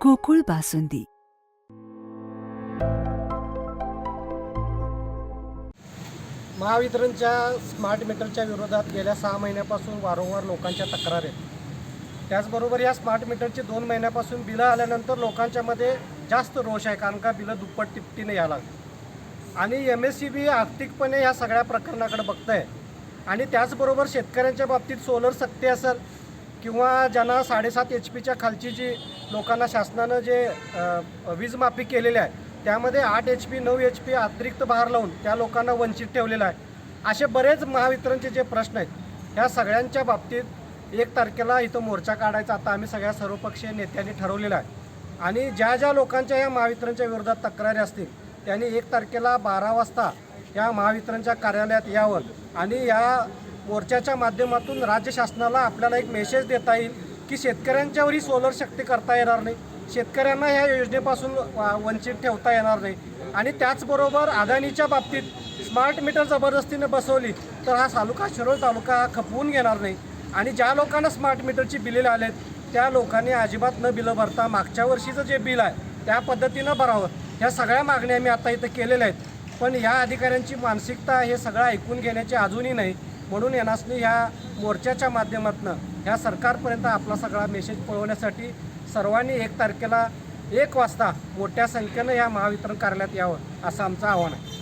गोकुळ बासुंदी. महावितरणच्या स्मार्ट मीटरच्या विरोधात गेल्या सहा महिन्यापासून वारंवार लोकांच्या तक्रार आहेत. त्याचबरोबर या स्मार्ट मीटरची दोन महिन्यापासून बिलं आल्यानंतर लोकांच्यामध्ये जास्त रोष आहे कारण का बिलं दुप्पट तिपटीने यायला लागली. आणि एम एस सी बी आर्थिकपणे या सगळ्या प्रकरणाकडे बघत आहे आणि त्याचबरोबर शेतकऱ्यांच्या बाबतीत सोलर सक्ती असेल किंवा ज्यांना साडेसात एच पीच्या खालची जी लोकांना शासनानं जे वीजमाफी केलेली आहे त्यामध्ये आठ एच पी नऊ एच पी अतिरिक्त भार लावून त्या लोकांना वंचित ठेवलेलं आहे. असे बरेच महावितरणचे जे प्रश्न आहेत ह्या सगळ्यांच्या बाबतीत एक तारखेला इथं मोर्चा काढायचा आता आम्ही सगळ्या सर्वपक्षीय नेत्यांनी ठरवलेलं आहे. आणि ज्या ज्या लोकांच्या या महावितरणच्या विरोधात तक्रारी असतील त्यांनी एक तारखेला बारा वाजता या महावितरणच्या कार्यालयात यावं आणि या मोर्चाच्या माध्यमातून राज्य शासनाला आपल्याला एक मेसेज देता येईल की शेतकऱ्यांच्यावरही सोलर शक्ती करता येणार नाही. शेतकऱ्यांना ह्या योजनेपासून वंचित ठेवता येणार नाही. आणि त्याचबरोबर अदानीच्या बाबतीत स्मार्ट मीटर जबरदस्तीने बसवली तर हा तालुका शिरोळ तालुका हा खपवून घेणार नाही. आणि ज्या लोकांना स्मार्ट मीटरची बिले आलेत त्या लोकांनी अजिबात न बिलं भरता मागच्या वर्षीचं जे बिल आहे त्या पद्धतीनं भरावं. ह्या सगळ्या मागण्या आम्ही आता इथं केलेल्या आहेत. पण ह्या अधिकाऱ्यांची मानसिकता हे सगळं ऐकून घेण्याची अजूनही नाही. म्हणून यांनासनी ह्या मोर्चाच्या माध्यमातून ह्या सरकारपर्यंत आपला सगळा मेसेज पळवण्यासाठी सर्वांनी एक तारखेला एक वाजता मोठ्या संख्येनं ह्या महावितरण कार्यालयात यावं असं आमचं आव्हान आहे.